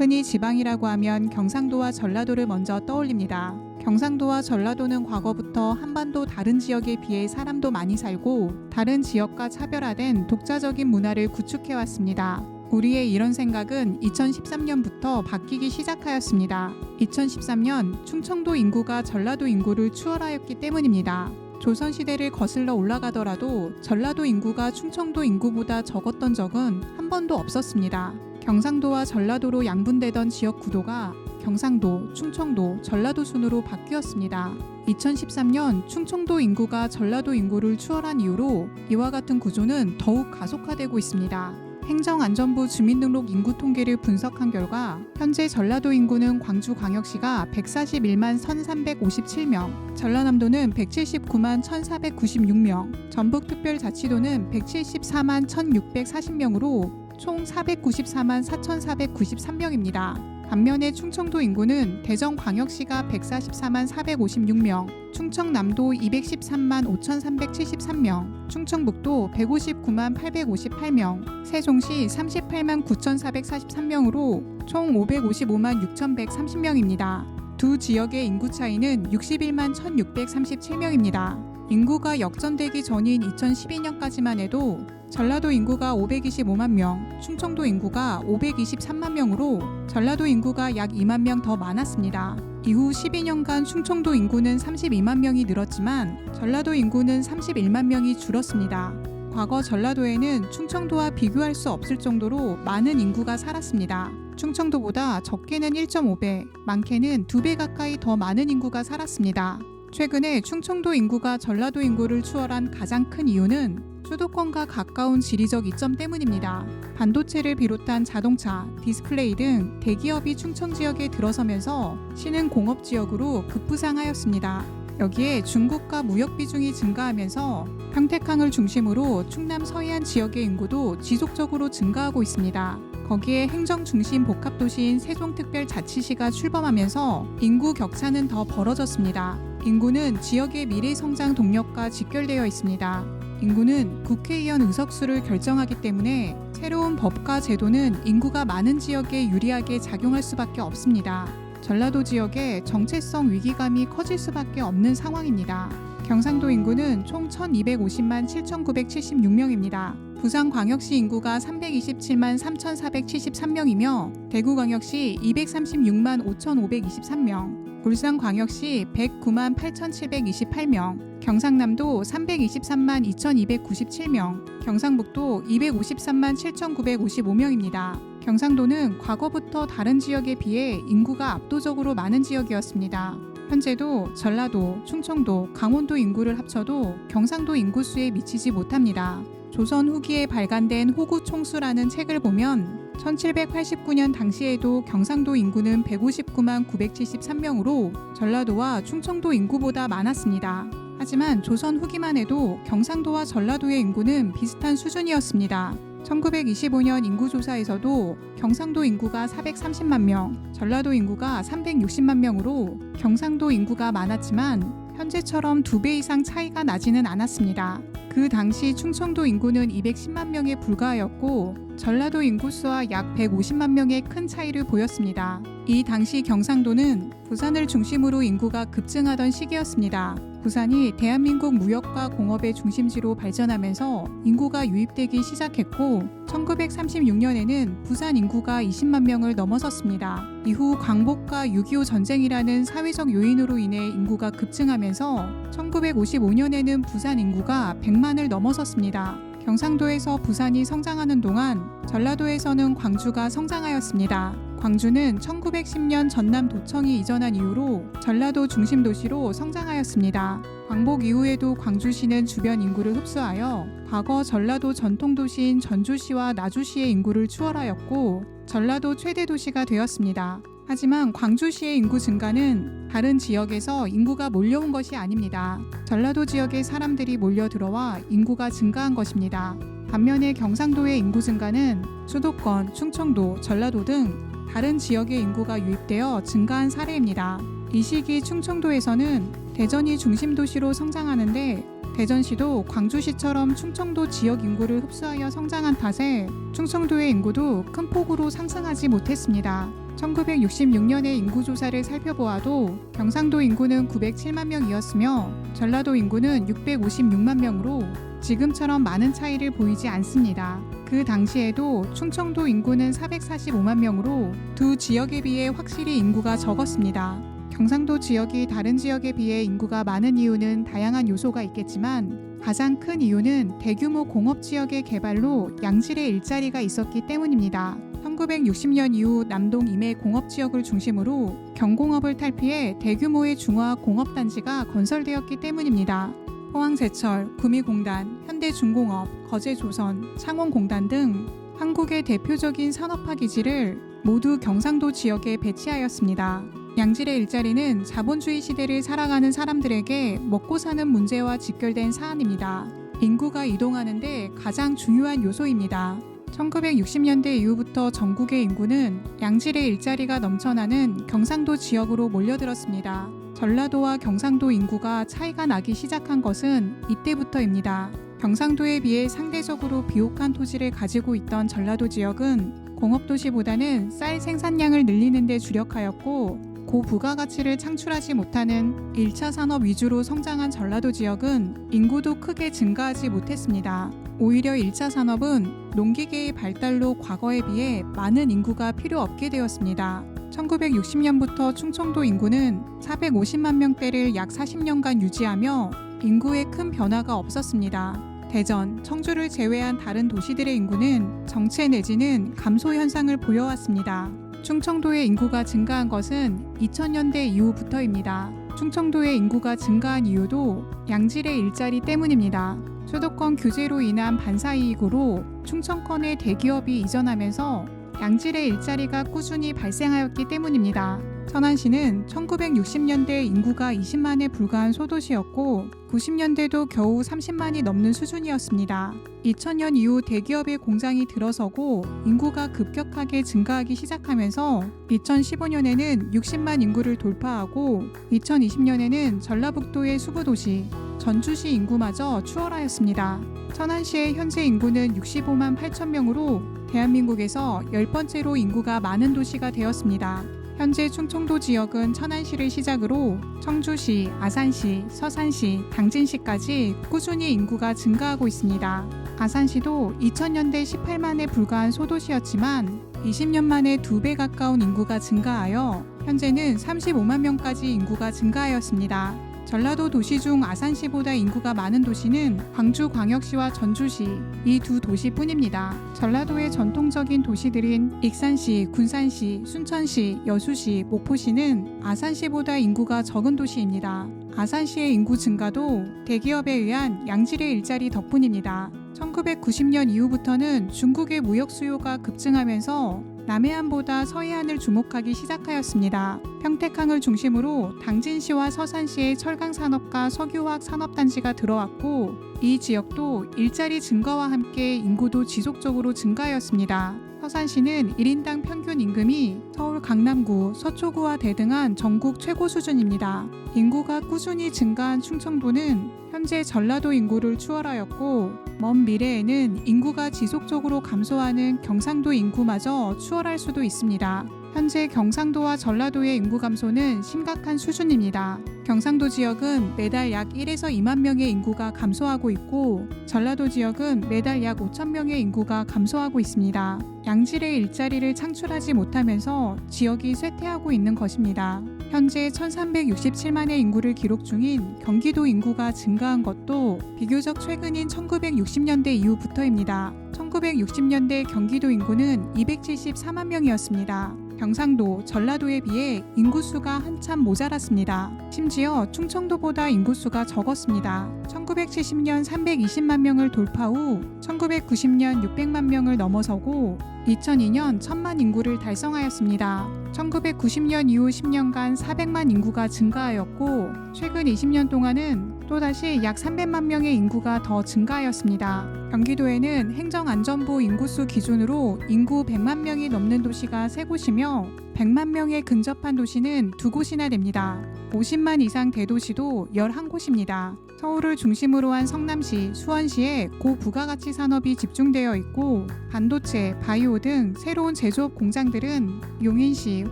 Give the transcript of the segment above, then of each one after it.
흔히 지방이라고 하면 경상도와 전라도를 먼저 떠올립니다. 경상도와 전라도는 과거부터 한반도 다른 지역에 비해 사람도 많이 살고 다른 지역과 차별화된 독자적인 문화를 구축해왔습니다. 우리의 이런 생각은 2013년부터 바뀌기 시작하였습니다. 2013년 충청도 인구가 전라도 인구를 추월하였기 때문입니다. 조선시대를 거슬러 올라가더라도 전라도 인구가 충청도 인구보다 적었던 적은 한 번도 없었습니다. 경상도와 전라도로 양분되던 지역 구도가 경상도, 충청도, 전라도 순으로 바뀌었습니다. 2013년 충청도 인구가 전라도 인구를 추월한 이후로 이와 같은 구조는 더욱 가속화되고 있습니다. 행정안전부 주민등록 인구 통계를 분석한 결과 현재 전라도 인구는 광주광역시가 141만 1357명, 전라남도는 179만 1496명, 전북특별자치도는 174만 1640명으로 총 494만 4493명입니다. 반면에 충청도 인구는 대전광역시가 144만 456명, 충청남도 213만 5373명, 충청북도 159만 858명, 세종시 38만 9443명으로 총 555만 6130명입니다. 두 지역의 인구 차이는 61만 1637명입니다. 인구가 역전되기 전인 2012년까지만 해도 전라도 인구가 525만 명, 충청도 인구가 523만 명으로 전라도 인구가 약 2만 명 더 많았습니다. 이후 12년간 충청도 인구는 32만 명이 늘었지만 전라도 인구는 31만 명이 줄었습니다. 과거 전라도에는 충청도와 비교할 수 없을 정도로 많은 인구가 살았습니다. 충청도보다 적게는 1.5배, 많게는 2배 가까이 더 많은 인구가 살았습니다. 최근에 충청도 인구가 전라도 인구를 추월한 가장 큰 이유는 수도권과 가까운 지리적 이점 때문입니다. 반도체를 비롯한 자동차, 디스플레이 등 대기업이 충청 지역에 들어서면서 시는 공업 지역으로 급부상하였습니다. 여기에 중국과 무역 비중이 증가하면서 평택항을 중심으로 충남 서해안 지역의 인구도 지속적으로 증가하고 있습니다. 거기에 행정 중심 복합 도시인 세종특별자치시가 출범하면서 인구 격차는 더 벌어졌습니다. 인구는 지역의 미래 성장 동력과 직결되어 있습니다. 인구는 국회의원 의석수를 결정하기 때문에 새로운 법과 제도는 인구가 많은 지역에 유리하게 작용할 수밖에 없습니다. 전라도 지역의 정체성 위기감이 커질 수밖에 없는 상황입니다. 경상도 인구는 총 1250만 7976명입니다. 부산광역시 인구가 327만 3473명이며 대구광역시 236만 5523명, 울산광역시 109만 8728명, 경상남도 323만 2297명, 경상북도 253만 7955명입니다. 경상도는 과거부터 다른 지역에 비해 인구가 압도적으로 많은 지역이었습니다. 현재도 전라도, 충청도, 강원도 인구를 합쳐도 경상도 인구수에 미치지 못합니다. 조선 후기에 발간된 호구 총수라는 책을 보면 1789년 당시에도 경상도 인구는 159만 973명으로 전라도와 충청도 인구보다 많았습니다. 하지만 조선 후기만 해도 경상도와 전라도의 인구는 비슷한 수준이었습니다. 1925년 인구조사에서도 경상도 인구가 430만 명, 전라도 인구가 360만 명으로 경상도 인구가 많았지만 현재처럼 두 배 이상 차이가 나지는 않았습니다. 그 당시 충청도 인구는 210만 명에 불과하였고 전라도 인구수와 약 150만 명의 큰 차이를 보였습니다. 이 당시 경상도는 부산을 중심으로 인구가 급증하던 시기였습니다. 부산이 대한민국 무역과 공업의 중심지로 발전하면서 인구가 유입되기 시작했고 1936년에는 부산 인구가 20만 명을 넘어섰습니다. 이후 광복과 6.25 전쟁이라는 사회적 요인으로 인해 인구가 급증하면서 1955년에는 부산 인구가 100만을 넘어섰습니다. 경상도에서 부산이 성장하는 동안 전라도에서는 광주가 성장하였습니다. 광주는 1910년 전남 도청이 이전한 이후로 전라도 중심 도시로 성장하였습니다. 광복 이후에도 광주시는 주변 인구를 흡수하여 과거 전라도 전통 도시인 전주시와 나주시의 인구를 추월하였고 전라도 최대 도시가 되었습니다. 하지만 광주시의 인구 증가는 다른 지역에서 인구가 몰려온 것이 아닙니다. 전라도 지역의 사람들이 몰려 들어와 인구가 증가한 것입니다. 반면에 경상도의 인구 증가는 수도권, 충청도, 전라도 등 다른 지역의 인구가 유입되어 증가한 사례입니다. 이 시기 충청도에서는 대전이 중심 도시로 성장하는데 대전시도 광주시처럼 충청도 지역 인구를 흡수하여 성장한 탓에 충청도의 인구도 큰 폭으로 상승하지 못했습니다. 1966년의 인구 조사를 살펴보아도 경상도 인구는 907만 명이었으며 전라도 인구는 656만 명으로 지금처럼 많은 차이를 보이지 않습니다. 그 당시에도 충청도 인구는 445만 명으로 두 지역에 비해 확실히 인구가 적었습니다. 경상도 지역이 다른 지역에 비해 인구가 많은 이유는 다양한 요소가 있겠지만 가장 큰 이유는 대규모 공업 지역의 개발로 양질의 일자리가 있었기 때문입니다. 1960년 이후 남동 임해 공업 지역을 중심으로 경공업을 탈피해 대규모의 중화 공업 단지가 건설되었기 때문입니다. 포항제철, 구미공단, 현대중공업, 거제조선, 창원공단 등 한국의 대표적인 산업화 기지를 모두 경상도 지역에 배치하였습니다. 양질의 일자리는 자본주의 시대를 살아가는 사람들에게 먹고 사는 문제와 직결된 사안입니다. 인구가 이동하는데 가장 중요한 요소입니다. 1960년대 이후부터 전국의 인구는 양질의 일자리가 넘쳐나는 경상도 지역으로 몰려들었습니다. 전라도와 경상도 인구가 차이가 나기 시작한 것은 이때부터입니다. 경상도에 비해 상대적으로 비옥한 토지를 가지고 있던 전라도 지역은 공업도시보다는 쌀 생산량을 늘리는 데 주력하였고 고부가가치를 창출하지 못하는 1차 산업 위주로 성장한 전라도 지역은 인구도 크게 증가하지 못했습니다. 오히려 1차 산업은 농기계의 발달로 과거에 비해 많은 인구가 필요 없게 되었습니다. 1960년부터 충청도 인구는 450만 명대를 약 40년간 유지하며 인구에 큰 변화가 없었습니다. 대전, 청주를 제외한 다른 도시들의 인구는 정체 내지는 감소 현상을 보여왔습니다. 충청도의 인구가 증가한 것은 2000년대 이후부터입니다. 충청도의 인구가 증가한 이유도 양질의 일자리 때문입니다. 수도권 규제로 인한 반사이익으로 충청권의 대기업이 이전하면서 양질의 일자리가 꾸준히 발생하였기 때문입니다. 천안시는 1960년대 인구가 20만에 불과한 소도시였고 90년대도 겨우 30만이 넘는 수준이었습니다. 2000년 이후 대기업의 공장이 들어서고 인구가 급격하게 증가하기 시작하면서 2015년에는 60만 인구를 돌파하고 2020년에는 전라북도의 수구도시 전주시 인구마저 추월하였습니다. 천안시의 현재 인구는 65만 8천 명으로 대한민국에서 열 번째로 인구가 많은 도시가 되었습니다. 현재 충청도 지역은 천안시를 시작으로 청주시, 아산시, 서산시, 당진시까지 꾸준히 인구가 증가하고 있습니다. 아산시도 2000년대 18만에 불과한 소도시였지만 20년 만에 두배 가까운 인구가 증가하여 현재는 35만 명까지 인구가 증가하였습니다. 전라도 도시 중 아산시보다 인구가 많은 도시는 광주광역시와 전주시 이 두 도시뿐입니다. 전라도의 전통적인 도시들인 익산시, 군산시, 순천시, 여수시, 목포시는 아산시보다 인구가 적은 도시입니다. 아산시의 인구 증가도 대기업에 의한 양질의 일자리 덕분입니다. 1990년 이후부터는 중국의 무역 수요가 급증하면서 남해안보다 서해안을 주목하기 시작하였습니다. 평택항을 중심으로 당진시와 서산시의 철강 산업과 석유화학 산업단지가 들어왔고 이 지역도 일자리 증가와 함께 인구도 지속적으로 증가하였습니다. 서산시는 1인당 평균 임금이 서울 강남구, 서초구와 대등한 전국 최고 수준입니다. 인구가 꾸준히 증가한 충청도는 현재 전라도 인구를 추월하였고 먼 미래에는 인구가 지속적으로 감소하는 경상도 인구마저 추월할 수도 있습니다. 현재 경상도와 전라도의 인구 감소는 심각한 수준입니다. 경상도 지역은 매달 약 1에서 2만 명의 인구가 감소하고 있고 전라도 지역은 매달 약 5천 명의 인구가 감소하고 있습니다. 양질의 일자리를 창출하지 못하면서 지역이 쇠퇴하고 있는 것입니다. 현재 1367만의 인구를 기록 중인 경기도 인구가 증가한 것도 비교적 최근인 1960년대 이후부터입니다. 1960년대 경기도 인구는 274만 명이었습니다. 경상도, 전라도에 비해 인구수가 한참 모자랐습니다. 심지어 충청도보다 인구수가 적었습니다. 1970년 320만 명을 돌파 후 1990년 600만 명을 넘어서고 2002년 1000만 인구를 달성하였습니다. 1990년 이후 10년간 400만 인구가 증가하였고 최근 20년 동안은 또다시 약 300만 명의 인구가 더 증가하였습니다. 경기도에는 행정안전부 인구수 기준으로 인구 100만 명이 넘는 도시가 3곳이며 100만 명에 근접한 도시는 2곳이나 됩니다. 50만 이상 대도시도 11곳입니다. 서울을 중심으로 한 성남시, 수원시에 고부가가치 산업이 집중되어 있고 반도체, 바이오 등 새로운 제조업 공장들은 용인시,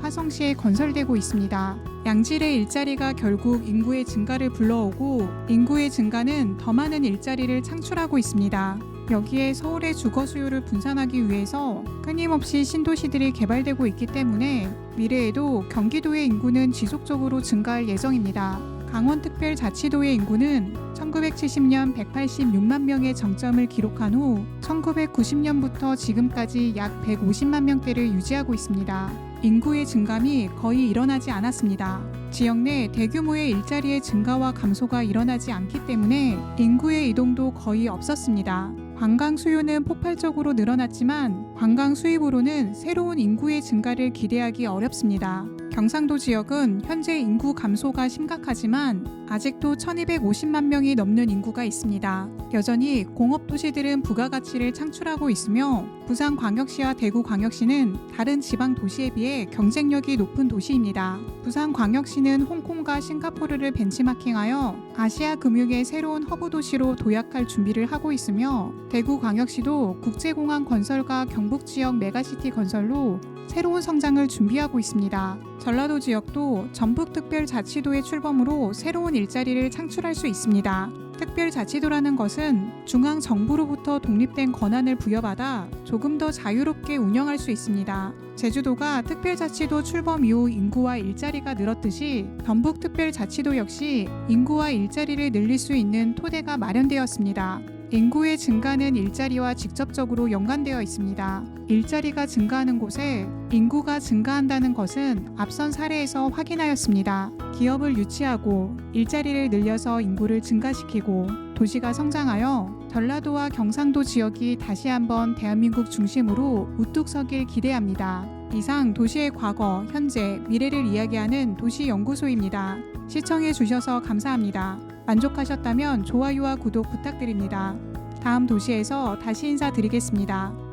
화성시에 건설되고 있습니다. 양질의 일자리가 결국 인구의 증가를 불러오고 인구의 증가는 더 많은 일자리를 창출하고 있습니다. 여기에 서울의 주거 수요를 분산하기 위해서 끊임없이 신도시들이 개발되고 있기 때문에 미래에도 경기도의 인구는 지속적으로 증가할 예정입니다. 강원특별자치도의 인구는 1970년 186만 명의 정점을 기록한 후 1990년부터 지금까지 약 150만 명대를 유지하고 있습니다. 인구의 증감이 거의 일어나지 않았습니다. 지역 내 대규모의 일자리의 증가와 감소가 일어나지 않기 때문에 인구의 이동도 거의 없었습니다. 관광 수요는 폭발적으로 늘어났지만 관광 수입으로는 새로운 인구의 증가를 기대하기 어렵습니다. 경상도 지역은 현재 인구 감소가 심각하지만 아직도 1250만 명이 넘는 인구가 있습니다. 여전히 공업 도시들은 부가가치를 창출하고 있으며 부산광역시와 대구광역시는 다른 지방 도시에 비해 경쟁력이 높은 도시입니다. 부산광역시는 홍콩과 싱가포르를 벤치마킹하여 아시아 금융의 새로운 허브 도시로 도약할 준비를 하고 있으며 대구광역시도 국제공항 건설과 경북 지역 메가시티 건설로 새로운 성장을 준비하고 있습니다. 전라도 지역도 전북특별자치도의 출범으로 새로운 일자리를 창출할 수 있습니다. 특별자치도라는 것은 중앙 정부로부터 독립된 권한을 부여받아 조금 더 자유롭게 운영할 수 있습니다. 제주도가 특별자치도 출범 이후 인구와 일자리가 늘었듯이 전북특별자치도 역시 인구와 일자리를 늘릴 수 있는 토대가 마련되었습니다. 인구의 증가는 일자리와 직접적으로 연관되어 있습니다. 일자리가 증가하는 곳에 인구가 증가한다는 것은 앞선 사례에서 확인하였습니다. 기업을 유치하고 일자리를 늘려서 인구를 증가시키고 도시가 성장하여 전라도와 경상도 지역이 다시 한번 대한민국 중심으로 우뚝 서길 기대합니다. 이상 도시의 과거, 현재, 미래를 이야기하는 도시연구소입니다. 시청해 주셔서 감사합니다. 만족하셨다면 좋아요와 구독 부탁드립니다. 다음 도시에서 다시 인사드리겠습니다.